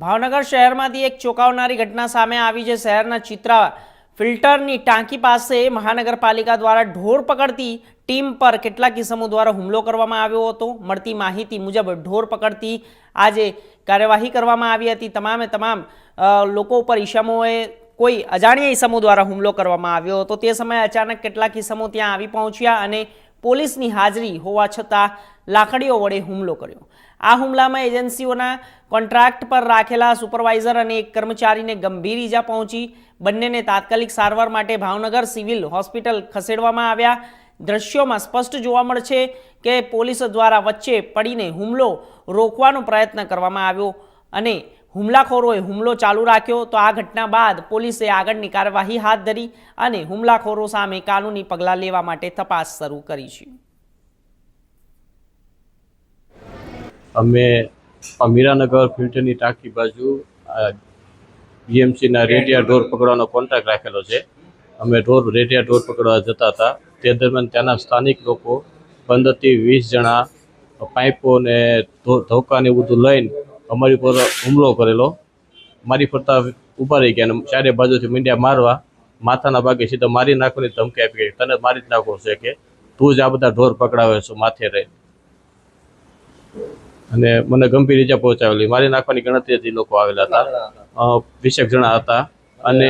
ભાવનગર શહેરમાંથી એક ચોંકાવનારી ઘટના સામે આવી છે શહેરના ચિત્રા ફિલ્ટરની ટાંકી પાસે મહાનગરપાલિકા દ્વારા ઢોર પકડતી ટીમ પર કેટલાક કિસમો દ્વારા હુમલો કરવામાં આવ્યો હતો. મળતી માહિતી મુજબ ઢોર પકડતી આજે કાર્યવાહી કરવામાં આવી હતી. તમામે તમામ લોકો ઉપર ઈસમોએ કોઈ અજાણ્યા ઈસમો દ્વારા હુમલો કરવામાં આવ્યો હતો. તે સમયે અચાનક કેટલાક ઈસમો ત્યાં આવી પહોંચ્યા અને પોલીસની હાજરી હોવા છતાં લાકડીઓ વડે હુમલો કર્યો. આ હુમલામાં એજન્સીઓના કોન્ટ્રાક્ટ પર રાખેલા સુપરવાઇઝર અને એક કર્મચારીને ગંભીર ઈજા પહોંચી. બંનેને તાત્કાલિક સારવાર માટે ભાવનગર સિવિલ હોસ્પિટલ ખસેડવામાં આવ્યા. દ્રશ્યોમાં સ્પષ્ટ જોવા મળશે કે પોલીસ દ્વારા વચ્ચે પડીને હુમલો રોકવાનો પ્રયત્ન કરવામાં આવ્યો અને હુમલાખોરોએ હુમલો ચાલુ રાખ્યો તો આ ઘટના બાદ પોલીસે આગળની કાર્યવાહી હાથ ધરી અને હુમલાખોરો સામે કાનૂની પગલાં લેવા માટે તપાસ શરૂ કરી છે. અમે મીરાનગર ફિલ્ટરની ટાંકી બાજુ બીએમસીના રેડિયા ઢોર પકડવાનો કોન્ટ્રાક્ટ રાખેલો છે. અમે ઢોર, રેડિયા ઢોર પકડવા જતા હતા. તે દરમિયાન ત્યાંના સ્થાનિક લોકો પંદરથી વીસ જણા પાઇપો ને ધો- ધોકા એવું બધું લઈને અમારી ઉપર હુમલો કરેલો. મારી ફરતા ઊભા રહી ગયા અને ચારે બાજુથી મીંડ્યા મારવા. માથાના ભાગે સીધા મારી નાખવાની ધમકી આપી ગઈ. તને મારી જ નાખો છે કે તું જ આ બધા ઢોર પકડાવે છો માથે રહી. અને મને ગંભીર ઈજા પહોંચાવેલી. મારી નાખવાની ગણતરીથી લોકો આવેલા હતા. વીસેક જણા હતા. અને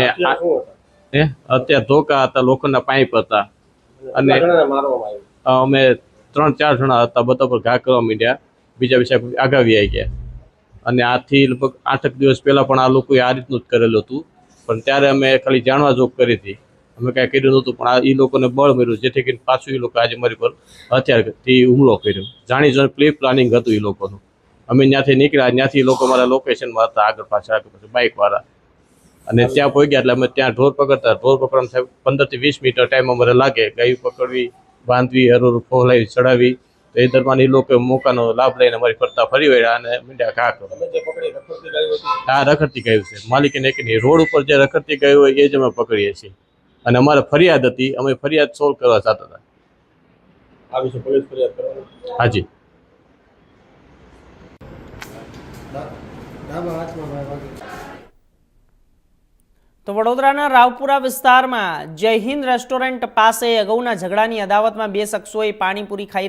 હે? અત્યારે ધોકા હતા લોખંડના પાઇપ હતા. અને અમે ત્રણ ચાર જણા હતા બધા પર ઘા કરવા માંડ્યા. બીજા બીજા આગાવી આવી ગયા. અને આથી લગભગ આઠક દિવસ પહેલાં પણ આ લોકોએ આ રીતનું જ કરેલું હતું. પણ ત્યારે અમે ખાલી જાણવા જોગ કરી હતી. અમે કાંઈ કર્યું નહોતું, પણ આ એ લોકોને બળ મળ્યું, જેથી કરીને પાછું એ લોકો આજે મારી પર હથિયારથી હુમલો કર્યો. જાણી જોઈને પ્રી પ્લાનિંગ હતું એ લોકોનું. અમે ત્યાંથી નીકળ્યા ત્યાંથી લોકો મારા લોકેશનમાં હતા, આગળ પાછળ આગળ પાછળ બાઇકવાળા અને ત્યાં પહોંચ્યા એટલે અમે ત્યાં ઢોર પકડતા. ઢોર પકડવામાં સાહેબ પંદરથી વીસ મિનિટ ટાઈમ અમારે લાગે. ગાયું પકડવી, બાંધવી હરોર ફોલાવી ચડાવી. તો એ દરમિયાન એ લોકો મોકાનો લાભ લઈને અમારી ફરતા ફરી વળ્યા અને મીંડ્યા ઘા કરો હા રખડતી ગયું છે. માલિકીને એક નહીં રોડ ઉપર જે રખડતી ગયું હોય એ જ અમે પકડીએ છીએ. અને અમારે ફરિયાદ હતી અમે ફરિયાદ સોલ્વ કરવા જતા હતા. આ વિશે પોલીસ ફરિયાદ કરવાની? હાજી. તો વડોદરાના રાવપુરા વિસ્તારમાં જય હિન્દ રેસ્ટોરન્ટ પાસે અગાઉના ઝઘડાની અદાવતમાં બે શખ્સોએ પાણીપુરી ખાઈ રહ્યા